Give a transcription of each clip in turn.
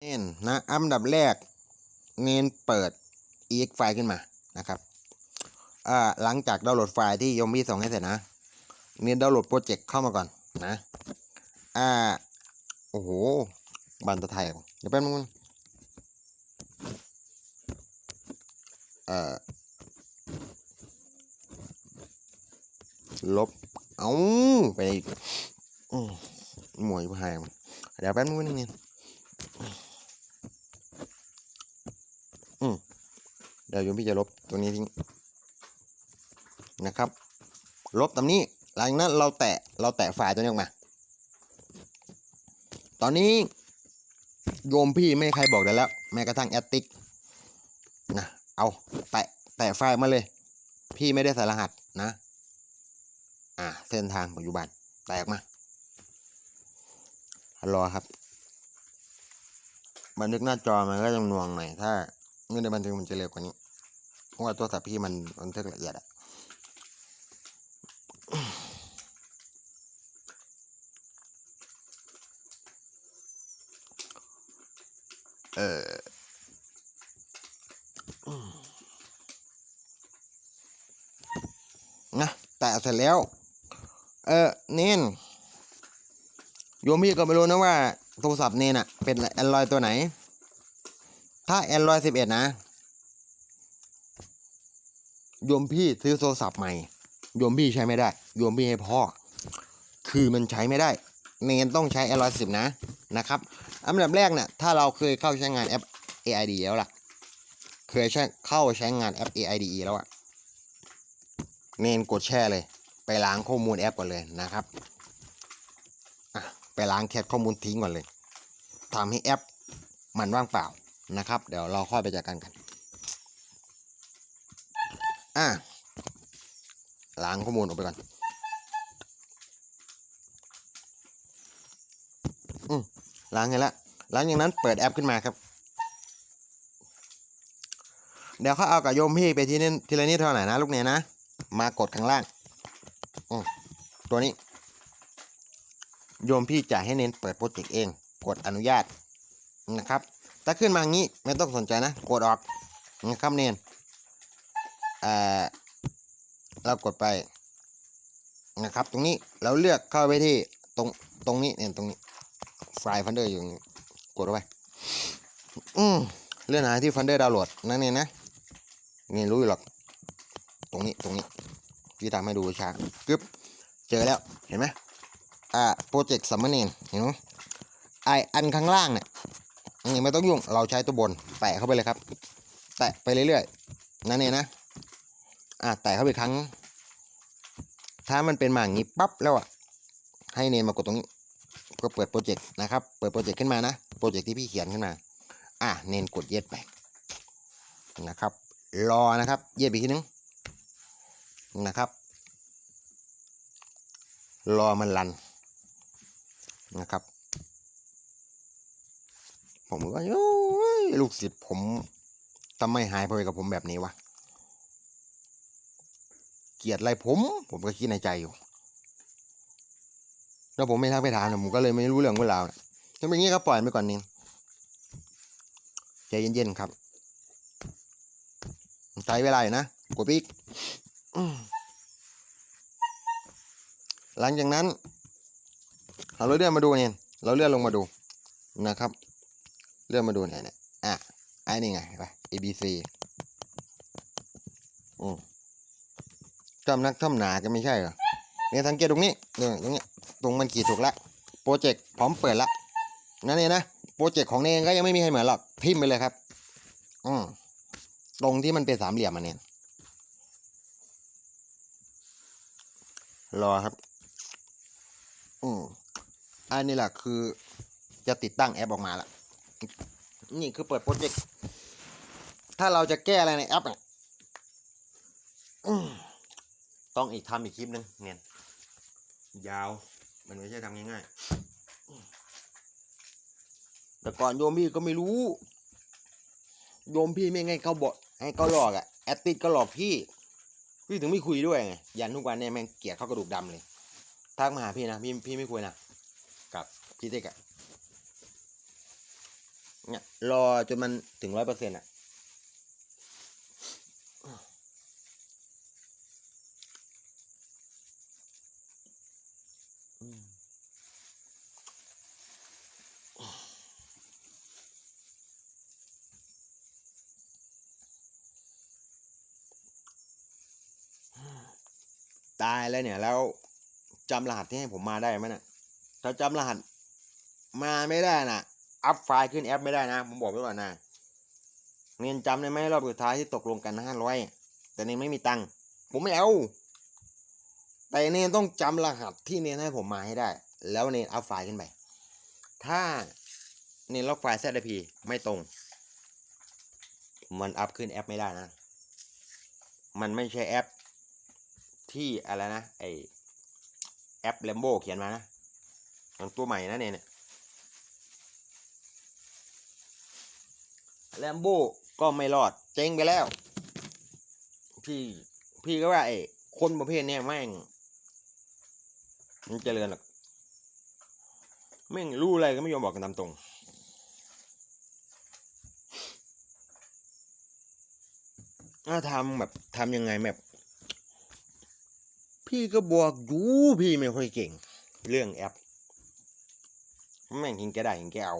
เน้นนะอันดับแรกเน้นเปิด ex ไฟล์ขึ้นมานะครับอ่าหลังจากดาวน์โหลดไฟล์ที่ยมพี่ส่งให้เสร็จนะเน้นดาวน์โหลดโปรเจกต์เข้ามาก่อนนะอ่าโอ้โหบันตะไทยเดี๋ยวแป๊บนึงเอ่อลบ เอาไปอืมหมวยพายเดี๋ยวแป๊บนึงนึงเนี่ยอืม เดี๋ยวโยมพี่จะลบตัวนี้ทิ้งนะครับ ลบตำนี้หลังนั้นเราแตะเราแตะไฟล์ตัวนี้ออกมา ตอนนี้โยมพี่ไม่ให้ใครบอกได้แล้ว แม้กระทั่งแอตติกนะเอาแตะแตะไฟล์มาเลย พี่ไม่ได้ใส่รหัสนะ อ่าเส้นทางปัจจุบันแตกมารอครับ บันทึกหน้าจอมันก็จะหน่วงหน่อยถ้าไม่ได้บันทึกมันจะเร็วกว่านี้ ราะว่าโทรศัพท์พี่มันบันทึกละเอียดอะเออนะแต่เสร็จแล้ว เออเน้นโยมพี่ก็ไม่รู้นะว่าโทรศัพท์เน้นอะเป็น Android ตัวไหน ถ้า Android 11นะ โยมพี่ซื้อโทรศัพท์ใหม่โยมพี่ใช้ไม่ได้โยมพี่ให้พ่อ คือมันใช้ไม่ได้ เนนต้องใช้ Android 10 นะนะครับอันดับแรกเนี่ยถ้าเราเคยเข้าใช้งานแอป AID แล้วล่ะ เคยใช้เข้าใช้งานแอป AID แล้วอะเนนกดแช่เลย ไปล้างข้อมูลแอปก่อนเลยนะครับอะไปล้างแคชข้อมูลทิ้งก่อนเลยทำให้แอปมันว่างเปล่านะครับ เดี๋ยวเราค่อยไปจัดการกัน อะล้างข้อมูลออกไปก่อนอืมล้างไงละหลังจากนั้นเปิดแอปขึ้นมาครับ เดี๋ยวเขาเอากับโยมพี่ไปที่นี่ทีละนิดเท่าไหร่นะลูกเนี่ยนะ มากดข้างล่างอืมตัวนี้ โยมพี่จะให้เน้นเปิดโปรเจกต์เอง กดอนุญาตนะครับ ถ้าขึ้นมางี้ไม่ต้องสนใจนะ กดออกนะครับเน้น เอ่อเรากดไปนะครับ ตรงนี้เราเลือกเข้าไปที่ตรงตรงนี้เนี่ยตรงนี้ไฟล์ฟันเดอร์อยู่นี้กดเข้าไปอืมเลื่อนหาที่ฟันเดอร์ดาวน์โหลดนั่นเองนะนี่รู้อยู่หรอกตรงนี้ตรงนี้พี่ทำให้ดูช้ากึ๊บเจอแล้วเห็นไหมอ่าโปรเจกต์ซัมมเนนเห็นไหมไออันข้างล่างเนี่ยนี่ไม่ต้องยุ่งเราใช้ตัวบนแตะเข้าไปเลยครับ แตะไปเรื่อยๆนั่นเองนะ อ่าแตะเข้าไปครั้ง ถ้ามันเป็นมาอย่างนี้ปั๊บแล้วอะ ให้เนนมากดตรงนี้ ก็เปิดโปรเจกต์นะครับ เปิดโปรเจกต์ขึ้นมานะ โปรเจกต์ที่พี่เขียนขึ้นมา อะ เนนกดเย็ดไปนะครับ รอนะครับ เย็ดไปอีกทีนึงนะครับ รอมันรันนะครับ ผมก็โอ้ยลูกศิษย์ผมทำไมหายไปกับผมแบบนี้วะ เกลียดอะไรผม ผมก็คิดในใจอยู่ แล้วผมไม่ทักไปถามเนี่ยผมก็เลยไม่รู้เรื่องเวลาวนะถ้าเป็นอย่างนี้ก็ปล่อยไปก่อนนึงใจเย็นๆครับใช้เวลาอยู่นะกดปีกหลังจากนั้นเราเลื่อนมาดูเนี่ยเราเลื่อนลงมาดูนะครับ เลื่อนมาดูเนี่ยเนี่ยอะไอ้นี่ไงไป A B C อืม จำนักจำหนาก็ไม่ใช่เหรอเนี่ยสังเกตตรงนี้เนี่ยตรงนี้ตรงมันขีดถูกละโปรเจกต์พร้อมเปิดละนั่นเองนะโปรเจกต์ของเนงก็ยังไม่มีใครเหมือนหรอกพิมพ์ไปเลยครับอืมตรงที่มันเป็นสามเหลี่ยมมันเนี่ยรอครับ อืมอันนี้แหละคือจะติดตั้งแอปออกมาละนี่คือเปิดโปรเจกต์ถ้าเราจะแก้อะไรในแอปอะอืม ต้องอีกทำอีกคลิปหนึ่งเนี่ยยาว มันไม่ใช่ทำง่ายๆ แต่ก่อนโยมพี่ก็ไม่รู้ โยมพี่ไม่ไงเขาบอกให้เขาหลอกอะแอดติดก็หลอกพี่ พี่ถึงไม่คุยด้วยไง ยันทุกวันเนี่ยแม่งเกลียดเข้ากระดูกดำเลย ทักมาหาพี่นะ พี่พี่ไม่คุยนะ กับพี่เต๊กอะเนี่ยรอจนมันถึงร้อยเปอร์เซ็นต์อะ ตายแล้วเนี่ย แล้วจำรหัสที่ให้ผมมาได้ไหมน่ะถ้าจำรหัสมาไม่ได้น่ะ อัพไฟล์ขึ้นแอปไม่ได้นะ ผมบอกไว้ก่อนนะเนียนจำได้ไหมรอบสุดท้ายที่ตกลงกันห้าร้อยแต่เนียนไม่มีตังค์ผมไม่เอาแต่เนียนต้องจำรหัสที่เนียนให้ผมมาให้ได้ แล้วเนียนอัพไฟล์ขึ้นไป ถ้าเนียนล็อกไฟล์ ZIP ไม่ตรง มันอัพขึ้นแอปไม่ได้นะ มันไม่ใช่แอป ที่อะไรนะไอแอปแลมโบเขียนมานะมันตัวใหม่นะเนี่ยเนี่ยแลมโบก็ไม่รอด เจ๊งไปแล้ว พี่พี่ก็ว่าไอ้คนประเภทเนี้ยแม่งมันเจริญหรอกแม่งรู้อะไรก็ไม่ยอมบอกกันตามตรง ถ้าทำแบบทำยังไงแบบ พี่ก็บอกอยู่พี่ไม่ค่อยเก่ง เรื่องแอปแม่งกินแกได้กินแกเอา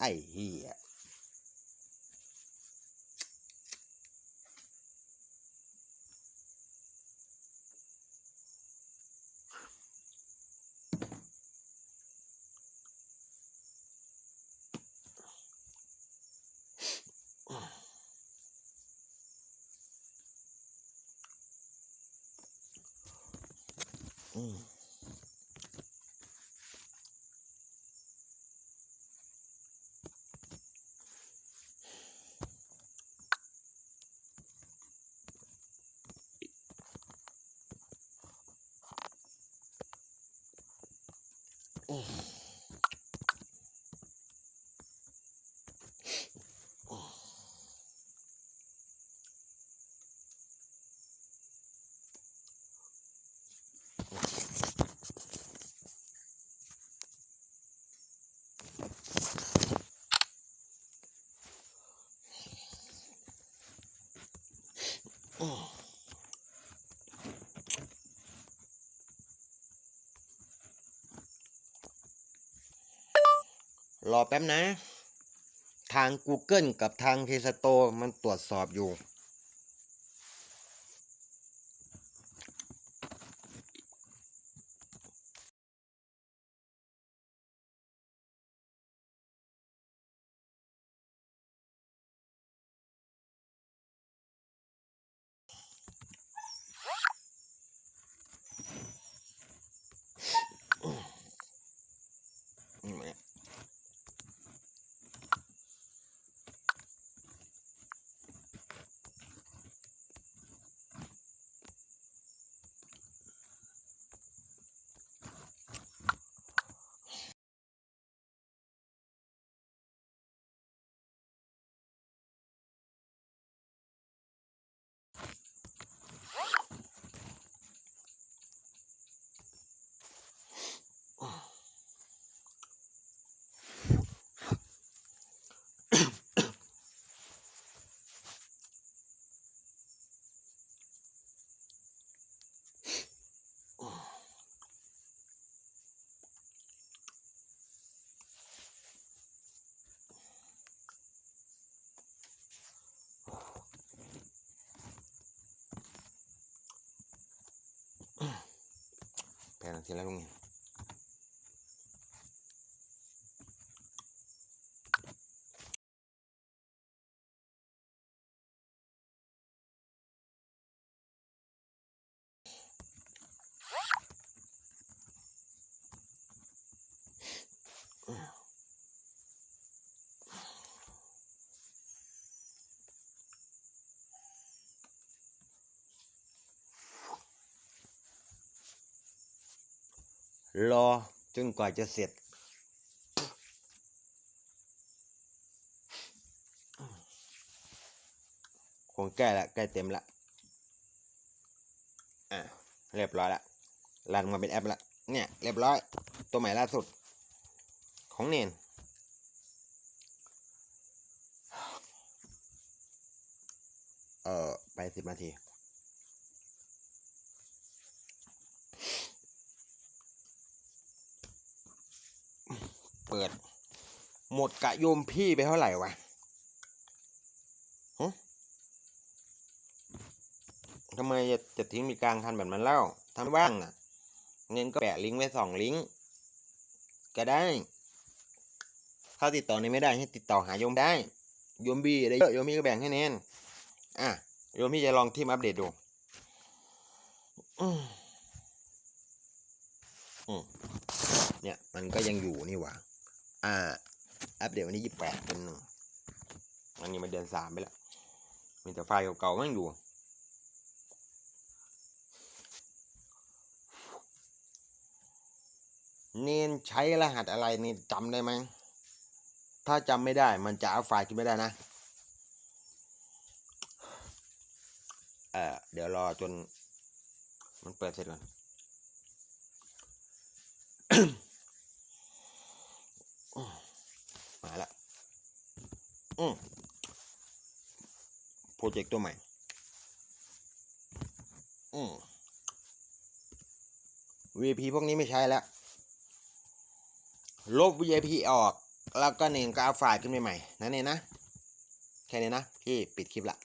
ไอ้เหี้ย อืม รอแป๊บนะ ทาง Google กับทาง Play Store มันตรวจสอบอยู่ แพ้น รอจนกว่าจะเสร็จ คงใกล้ละใกล้เต็มละ อะ เรียบร้อยละรันมาเป็นแอปละ เนี่ย เรียบร้อย ตัวใหม่ล่าสุด ของเนนเออไปสิบนาที เปิด หมดกะโยมพี่ไปเท่าไหร่วะทำไมจะจะทิ้งมีกลางคันแบบนั้นเล่าทำว่างอะเงินก็แปะลิงก์ไว้สองลิงก์ก็ได้ ถ้าติดต่อนี้ไม่ได้ให้ติดต่อหาโยมได้ โยมบี้ได้เยอะโยมบี้ก็แบ่งให้เน้นอะโยมพี่จะลองทีมอัปเดตดูเนี่ย มันก็ยังอยู่นี่หว่า อ่าอัปเดตวันนี้ยี่แปดเป็นหนึ่งอันนี้มันเดือนสามไปแล้วมีแต่ไฟล์เก่าๆมันอยู่เนนใช้รหัสอะไรนี่จำได้ไหม ถ้าจำไม่ได้มันจะเอาไฟล์ขึ้นไม่ได้นะ เออเดี๋ยวรอจนมันเปิดเสร็จก่อน มาแล้ว อืมโปรเจกต์ตัวใหม่ อืม VP พวกนี้ไม่ใช้แล้ว ลบ VIP ออก แล้วก็เน่งก็เอาไฟล์ขึ้นไปใหม่นั่นเองนะ แค่นี้นะ พี่ปิดคลิปละ